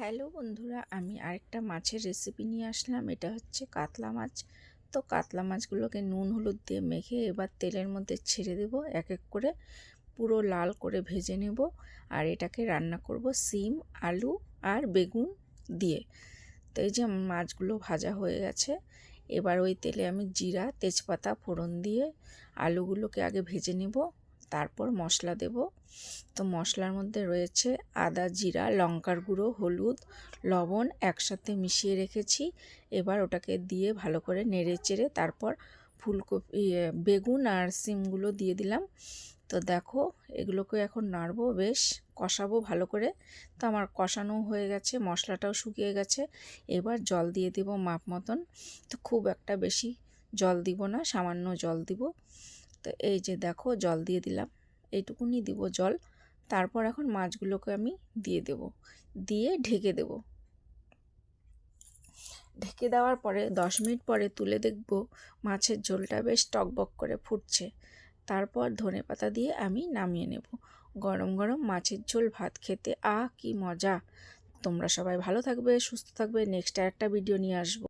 Hello বন্ধুরা, আমি আরেকটা মাছের রেসিপি নিয়ে আসলাম। এটা হচ্ছে কাতলা মাছ। তো কাতলা মাছগুলোকে নুন, হলুদ দিয়ে মেখে এবার তেলের মধ্যে ছেড়ে দেব। এক এক করে পুরো লাল করে ভেজে নেব। আর এটাকে রান্না করব সিম, আলু আর বেগুন দিয়ে। তো এই যে মাছগুলো ভাজা হয়ে গেছে। এবার ওই তেলে আমি জিরা, তেজপাতা, ফোড়ন দিয়ে আলুগুলোকে আগে ভেজে নেব। তারপর মশলা দেব। তো মশলার মধ্যে রয়েছে আদা, জিরা, লঙ্কার গুঁড়ো, হলুদ, লবণ একসাথে মিশিয়ে রেখেছি। এবার ওটাকে দিয়ে ভালো করে নেড়ে চেড়ে তারপর ফুলকপি বেগুন আর সিমগুলো দিয়ে দিলাম। তো দেখো এগুলোকে এখন নাড়বো, বেশ কষাবো ভালো করে। তো আমার কষানো হয়ে গেছে, মশলাটাও শুকিয়ে গেছে। এবার জল দিয়ে দিব মাপ মতন। তো খুব একটা বেশি জল দিব না, সামান্য জল দিব। তো এই যে দেখো জল দিয়ে দিলাম। এইটুকুনি দিব জল। তারপর এখন মাছগুলোকে আমি দিয়ে দেব। দিয়ে ঢেকে দেব। ঢেকে দেওয়ার পরে দশ মিনিট পরে তুলে দেখব মাছের ঝোলটা বেশ টকবক করে ফুটছে। তারপর ধনে পাতা দিয়ে আমি নামিয়ে নেব। গরম গরম মাছের ঝোল ভাত খেতে, আহ, কি মজা! তোমরা সবাই ভালো থাকবে, সুস্থ থাকবে। নেক্সট আর একটা ভিডিও নিয়ে আসব।